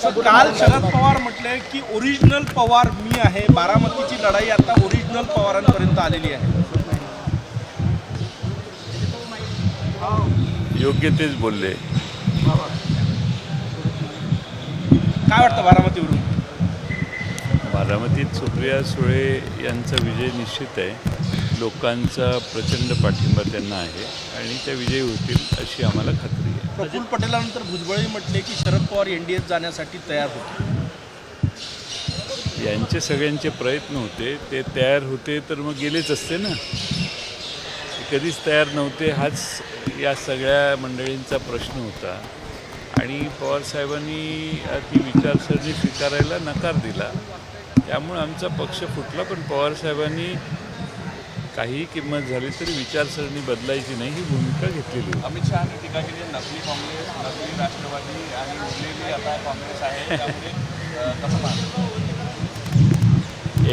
काल शरद पवार म्हटले की ओरिजिनल पवार मी आहे. बारामतीची लढाई आता ओरिजिनल पवारांपर्यंत आलेली आहे. योग्य तेच बोलले. काय वाटतं बारामतीवरून? बारामतीत सुप्रिया सुळे यांचा विजय निश्चित आहे. लोकांचा प्रचंड पाठिंबा त्यांना आहे आणि त्या विजयी होतील अशी आम्हाला खात्री प्रफुल्ल पटेलानंतर भुजबळही म्हटले की शरद पवार एनडीएत जाण्यासाठी तयार होते. यांचे सगळ्यांचे प्रयत्न होते. ते तयार होते तर मग गेलेच असते ना. कधीच तयार नव्हते. हाच या सगळ्या मंडळींचा प्रश्न होता. आणि पवारसाहेबांनी साहेबांनी ती विचारसरणी स्वीकारायला नकार दिला. त्यामुळे आमचा पक्ष फुटला. पण पवारसाहेबांनी काहीही किंमत झाली तरी विचारसरणी बदलायची नाही ही भूमिका घेतलेली अमित शहानी टीका केली नकली काँग्रेस नकली राष्ट्रवादी आणि उरलेली आता काँग्रेस आहे त्यामुळे?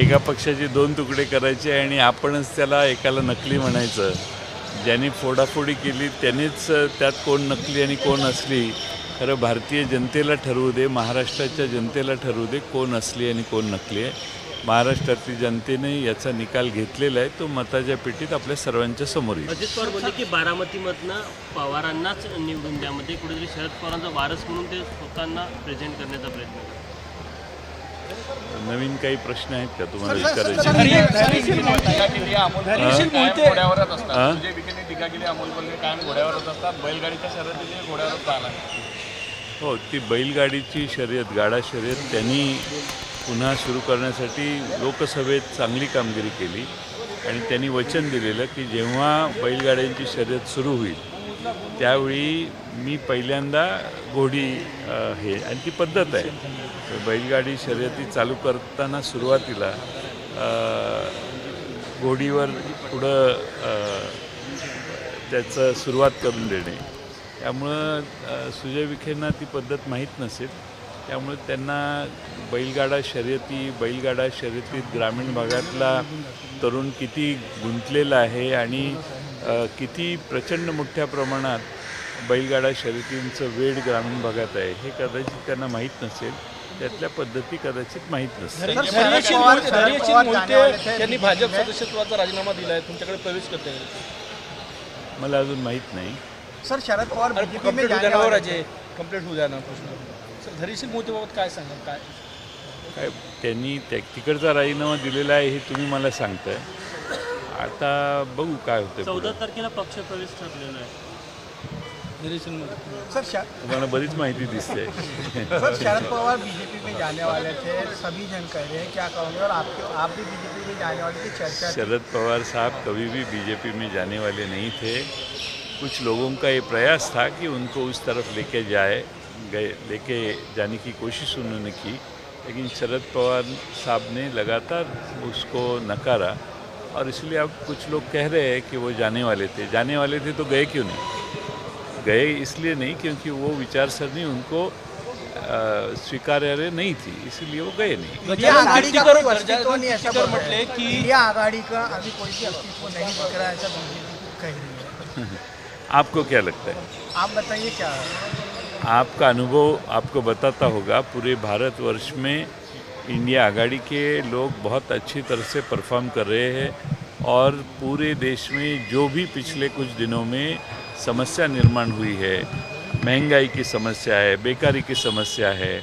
एका पक्षाचे दोन तुकडे करायचे आणि आपणच त्याला एकाला नकली म्हणायचं. ज्यांनी फोडाफोडी केली त्यांनीच त्यात कोण नकली आणि कोण असली खरं भारतीय जनतेला ठरवू दे महाराष्ट्राच्या जनतेला ठरवू दे कोण असली आणि कोण नकली आहे. महाराष्ट्रातील जनतेने याचा निकाल घेतलेला आहे. तो मताच्या पेटीत आपल्या सर्वांच्या समोर येईल. अजित पवार बोलले की बारामतीमधनं पवारांनाच निवडून द्यामध्ये कुठेतरी शरद पवारांचा वारस म्हणून ते स्वतःना प्रेझेंट करण्याचा प्रयत्न. नवीन काही प्रश्न आहेत का तुम्हाला विचारायचे? हा? हो ती बैलगाडीची शर्यत गाडा शर्यत त्यांनी पुन्हा सुरू करण्यासाठी लोकसभेत चांगली कामगिरी केली आणि त्यांनी वचन दिलेलं की जेव्हा बैलगाड्यांची शर्यत सुरू होईल त्यावेळी मी पहिल्यांदा घोडी हे आणि ती पद्धत आहे. बैलगाडी शर्यती चालू करताना सुरुवातीला घोडीवर पुढं त्याचं सुरुवात करून देणे. त्यामुळं सुजय विखेंना ती पद्धत माहीत नसेल. त्यामुळे त्यांना बैलगाडा शर्यती बैलगाडा शर्यतीत ग्रामीण भागातला तरुण किती गुंतलेला आहे आणि किती प्रचंड मोठ्या प्रमाणात बैलगाडा शर्यतींचं वेळ ग्रामीण भागात आहे हे कदाचित त्यांना माहीत नसेल त्यातल्या पद्धती कदाचित माहीत नसतील धैर्यशील मोहिते धैर्यशील मोहिते यांनी भाजप सदस्यत्वाचा राजीनामा दिलाय तुमच्याकडे प्रवेश करते मला अजून माहीत नाही सर शरद पवार कंप्लीट होऊ जाने द्या कंप्लीट होऊ द्या धैर्यशील मोहितेबाबत काय सांगाल? काय? काय त्यांनी त्या तिकडचा राजीनामा दिलेला आहे हे तुम्ही मला सांगताय. आता बघू काय होतं चौदा तारखेला पक्ष प्रवेश ठरलेला आहे. सर श- तुम्हाला बरीच माहिती दिसते. सर शरद पवार बीजेपी में जाने वाले थे सभी जन कह रहे हैं क्या कहोगे? और आप आप भी बीजेपी में जाने वाले की चर्चा। शरद पवार साहब कभी भी बीजेपी में जाने वाले नहीं थे। कुछ लोगों का ये प्रयास था कि उनको उस तरफ लेके जाए। गए लेके जाने की कोशिश उन्होंने की लेकिन शरद पवार साहब ने लगातार उसको नकारा और इसलिए अब कुछ लोग कह रहे हैं कि वो जाने वाले थे। जाने वाले थे तो गए क्यों नहीं? गए इसलिए नहीं क्योंकि वो विचारसरणी उनको स्वीकार्य नहीं थी इसीलिए वो गए नहीं। गजानन आघाड़ी का कोई अस्तित्व नहीं ऐसा म्हटले हैं। की इंडिया आघाड़ी का अभी कोई भी अस्तित्व नहीं दिख रहा है ऐसा कह रही है। आपको क्या लगता है? आप बताइए क्या? है आपका अनुभव आपको बताता होगा पूरे भारतवर्ष में इंडिया आघाड़ी के लोग बहुत अच्छी तरह से परफॉर्म कर रहे हैं और पूरे देश में जो भी पिछले कुछ दिनों में समस्या निर्माण हुई है महँगाई की समस्या है बेकारी की समस्या है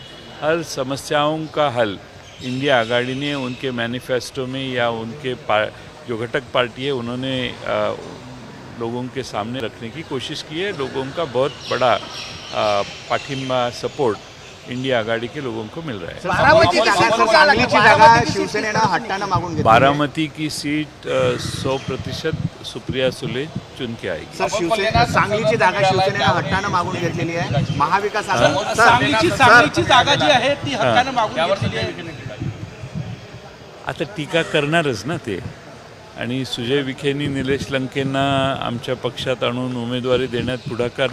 हर समस्याओं का हल इंडिया आगाड़ी ने उनके मैनिफेस्टो में या उनके जो घटक पार्टी है उन्होंने अ, लोगों के सामने रखने की कोशिश की है। लोगों का बहुत बड़ा पाठिंबा सपोर्ट इंडिया आघाड़ी के लोगों को मिल रहा है बारामती जागा सर सांगलीची जागा शिवसेनेनं हट्टानं मागून घेतली? बारामती की सीट सौ प्रतिशत सुप्रिया सुले चुन के आएगी सर शिवसेना सांगलीची जागा शिवसेनेनं हट्टानं मागून घेतलेली आहे. महाविकास आघाडी सांगलीची सांगलीची जागा जी आहे ती हक्कानं मागून घेतलेली आहे. आता टीका करणारच ना ते. आणि सुजय विखेंनी निलेश लंकेंना आमच्या पक्षात आणून उमेदवारी देण्यात पुढाकार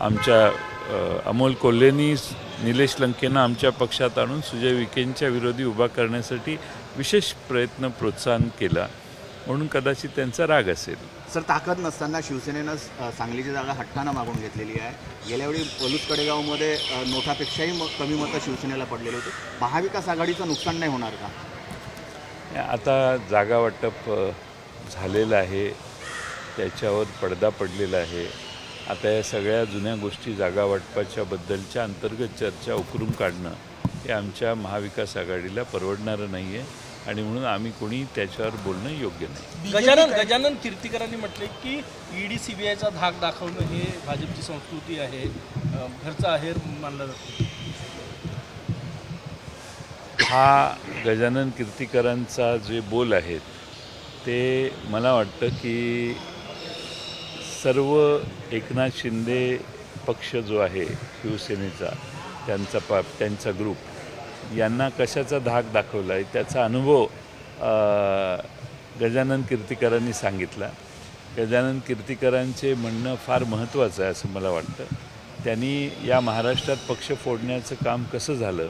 आमच्या अमोल कोल्हेनी निलेश लंकेंना आमच्या पक्षात आणून सुजय विखेंच्या विरोधी उभा करण्यासाठी विशेष प्रयत्न प्रोत्साहन केला. म्हणून कदाचित त्यांचा राग असेल. सर ताकद नसताना शिवसेनेनं सांगलीची जागा हट्टानं मागून घेतलेली आहे. गेल्यावेळी पलूस कडेगावमध्ये नोटापेक्षाही कमी मतं शिवसेनेला पडलेली होती. महाविकास आघाडीचं नुकसान नाही होणार का? आता जागा वाटप झालेलं आहे. त्याच्यावर पडदा पडलेला आहे. आता या सगळ्या जुन्या गोष्टी जागा वाटपाच्या बद्दलच्या अंतर्गत चर्चा उकरून काढणं हे आमच्या महाविकास आघाडीला परवडणारं नाही आहे आणि म्हणून आम्ही कोणी त्याच्यावर बोलणं योग्य नाही. गजानन गजानन कीर्तीकरांनी म्हटले की ईडी सीबीआयचा धाक दाखवणं हे भाजपची संस्कृती आहे. घरचा आहेर मानला जातो. हा गजानन कीर्तीकरांचा जे बोल आहेत ते मला वाटतं की सर्व एकनाथ शिंदे पक्ष जो आहे शिवसेनेचा त्यांचा पा त्यांचा ग्रुप यांना कशाचा धाक दाखवला आहे त्याचा अनुभव गजानन कीर्तीकरांनी सांगितला. गजानन कीर्तीकरांचे म्हणणं फार महत्त्वाचं आहे असं मला वाटतं. त्यांनी या महाराष्ट्रात पक्ष फोडण्याचं काम कसं झालं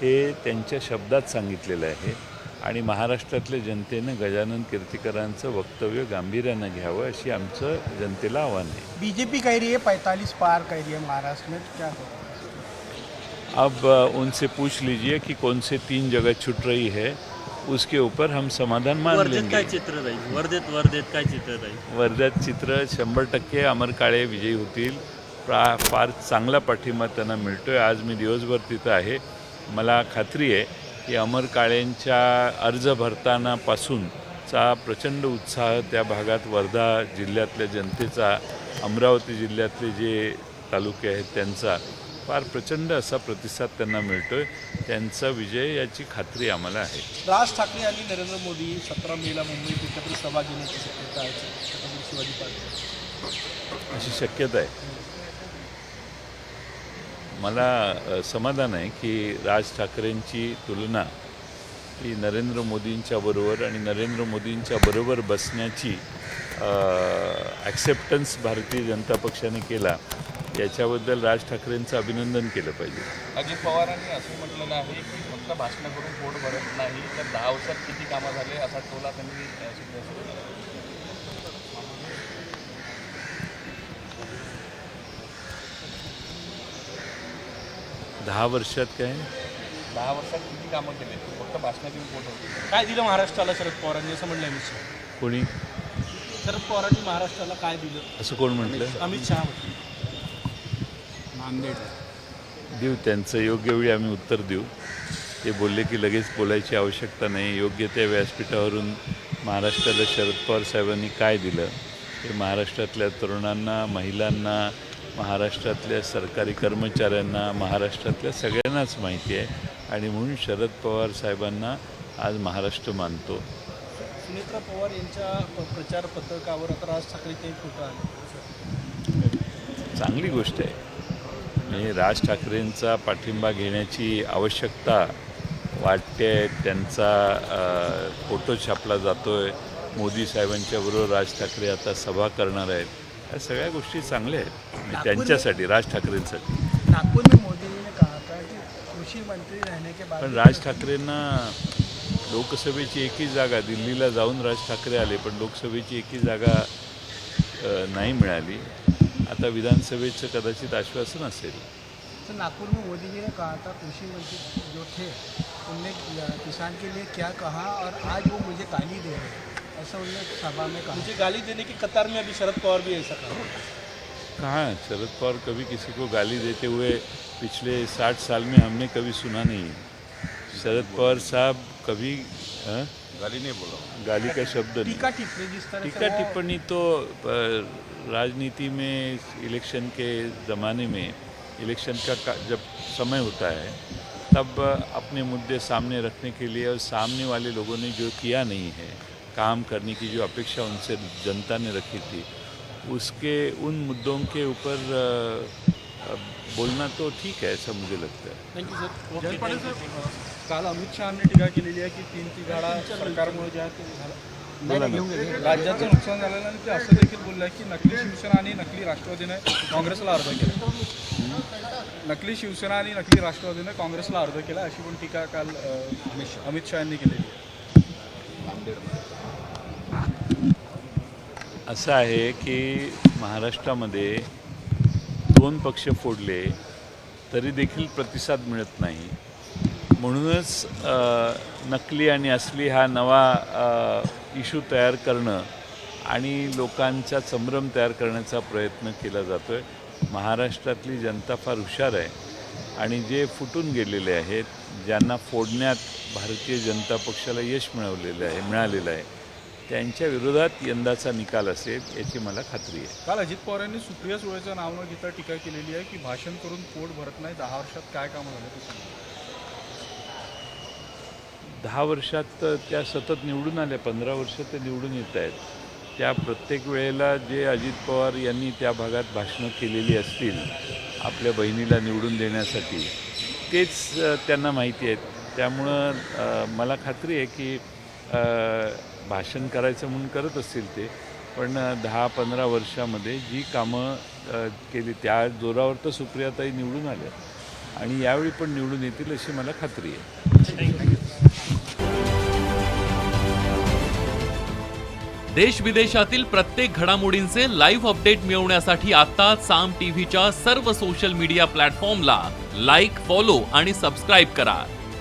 हे त्यांच्या शब्दात सांगितलेलं आहे. आणि महाराष्ट्रातल्या जनतेनं गजानन कीर्तीकरांचं वक्तव्य गांभीर्यानं घ्यावं अशी आमचं जनतेला आव्हान आहे. बीजेपी कह रही है पैंतालीस पार कह रही है महाराष्ट्र में क्या? अब उनसे पूछ लीजिए कि कौन से तीन जगह छूट रही है उसके ऊपर हम समाधान मान वर्धेत लेंगे। काय चित्र राहील वर्धेत वर्धेत काय चित्र राहील वर्ध्यात चित्र शंभर टक्के अमर काळे विजयी होतील. प्रा फार चांगला पाठिंबा त्यांना मिळतो आहे आज मी दिवसभर तिथं आहे. मला खात्री आहे की अमर काळेंच्या अर्ज भरतानापासूनचा प्रचंड उत्साह त्या भागात वर्धा जिल्ह्यातल्या जनतेचा अमरावती जिल्ह्यातले जे तालुके आहेत त्यांचा फार प्रचंड असा प्रतिसाद त्यांना मिळतो आहे त्यांचा विजय याची खात्री आम्हाला आहे. राज ठाकरे आणि नरेंद्र मोदी सतरा मेला मुंबईत एकत्र सभा घेण्याची शक्यता आहे छत्रपती शिवाजी पार्क अशी शक्यता आहे. मला समाधान आहे की राज ठाकरेंची तुलना ही नरेंद्र मोदींच्या बरोबर आणि नरेंद्र मोदींच्या बरोबर बसण्याची ॲक्सेप्टन्स भारतीय जनता पक्षाने केला याच्याबद्दल राज ठाकरेंचं अभिनंदन केलं पाहिजे. अजित पवारांनी असं म्हटलेलं आहे की फक्त भाषणं करून पोट भरत नाही तर दहा वर्षात किती कामं झाले असा टोला त्यांनी अ, सिद्ध केला. दहा वर्षात काय? दहा वर्षात किती कामं केले? फक्त भाषणं देऊन पोट काय दिलं महाराष्ट्राला शरद पवारांनी असं म्हणलं अमित शहा? कोणी? शरद पवारांनी महाराष्ट्राला काय दिलं? असं कोण म्हटलं? अमित शहा म्हटलं देऊ त्यांचं योग्य वेळी आम्ही उत्तर देऊ. ते बोलले की लगेच बोलायची आवश्यकता नाही. योग्य त्या व्यासपीठावरून महाराष्ट्राला शरद पवार साहेबांनी काय दिलं? हे महाराष्ट्रातल्या तरुणांना महिलांना महाराष्ट्रातल्या सरकारी कर्मचाऱ्यांना महाराष्ट्रातल्या सगळ्यांनाच माहिती आहे. आणि म्हणून शरद पवार साहेबांना आज महाराष्ट्र मानतो. सुनेत्रा पवार यांच्या प्रचार पत्रकावर आता राज ठाकरेचे फोटो आले? चांगली गोष्ट आहे. म्हणजे राज ठाकरेंचा पाठिंबा घेण्याची आवश्यकता वाटते. त्यांचा फोटो छापला जातो आहे मोदी साहेबांच्या बरोबर राज ठाकरे आता सभा करणार आहेत. या सगळ्या गोष्टी चांगल्या आहेत. त्यांच्यासाठी राज ठाकरेंसाठी. नागपुर में मोदी जी ने कहा था कि कृषी मंत्री रहने के बाद पण राज ठाकरेंना लोकसभेची एकही जागा दिल्लीला जाऊन राज ठाकरे आले पण लोकसभेची एकही जागा अ, नाही मिळाली. आता विधानसभेचं कदाचित आश्वासन असेल. तो नागपुर में मोदी जी ने कहा था कृषी मंत्री जो थे उनने किसान के लिए क्या कहा और आज वो मुझे गाली दे रहे हैं? ऐसा उन्होंने सभा में कहा। मुझे गाली देने की कतार में अभी शरद पवार भी ऐसा कहा। कहाँ शरद पवार कभी किसी को गाली देते हुए पिछले साठ साल में हमने कभी सुना नहीं है। शरद पवार साहब कभी हाँ? गाली नाही बोला। गाली का शब्द नहीं। टीका टिप्पणी टीका टिप्पणी तो राजनीति में इलेक्शन के ज़माने में इलेक्शन का का जब समय होता है तब अपने मुद्दे सामने रखने के लिए और सामने वाले लोगों ने जो किया नहीं है काम करने की जो अपेक्षा उनसे जनता ने रखी थी उसके उन मुद्दों के ऊपर बोलना तो ठीक है ऐसा मुझे लगता है। थँक्यू सर काल अमित शहानी टीका केलेली आहे की तीन तिघाडा सरकारमुळे जे आहे ते झालं राज्याचं नुकसान झालेलं आणि ते असं देखील बोललं आहे की नकली शिवसेना आणि नकली राष्ट्रवादीने काँग्रेसला अर्ज केला. नकली शिवसेना आणि नकली राष्ट्रवादीने काँग्रेसला अर्ज केला अशी पण टीका काल अमित शहा यांनी केलेली आहे. असं आहे की महाराष्ट्रामध्ये दोन पक्ष फोडले तरी देखील प्रतिसाद मिळत नाही. म्हणूनच नकली आणि असली हा नवा इशू तयार करणं आणि लोकांचा संभ्रम तयार करण्याचा प्रयत्न केला जातो आहे महाराष्ट्रातली जनता फार हुशार आहे आणि जे फुटून गेलेले आहेत ज्यांना फोडण्यात भारतीय जनता पक्षाला यश मिळवलेलं आहे मिळालेलं आहे त्यांच्या विरोधात यंदाचा निकाल असेल याची मला खात्री आहे. काल अजित पवार यांनी सुप्रिया सुळेचं नाव न घेता टीका केलेली आहे की भाषण करून पोट भरत नाही दहा वर्षात काय कामं झालं ते सांगा. दहा वर्षात तर त्या सतत निवडून आल्या पंधरा वर्ष ते निवडून येत आहेत. त्या प्रत्येक वेळेला जे अजित पवार यांनी त्या भागात भाषणं केलेली असतील आपल्या बहिणीला निवडून देण्यासाठी तेच त्यांना माहिती आहेत. त्यामुळं मला खात्री आहे की भाषण करायचं म्हणून करत असतील ते पण दहा पंधरा वर्षामध्ये जी कामं केली त्या जोरावर तर सुप्रियाताई निवडून आल्या. आणि यावेळी पण निवडून येतील अशी मला खात्री आहे. देश विदेशातील प्रत्येक घडामोडींचे लाईव्ह अपडेट मिळवण्यासाठी आता साम टीव्हीच्या सर्व सोशल मीडिया प्लॅटफॉर्मला लाईक फॉलो आणि सबस्क्राईब करा.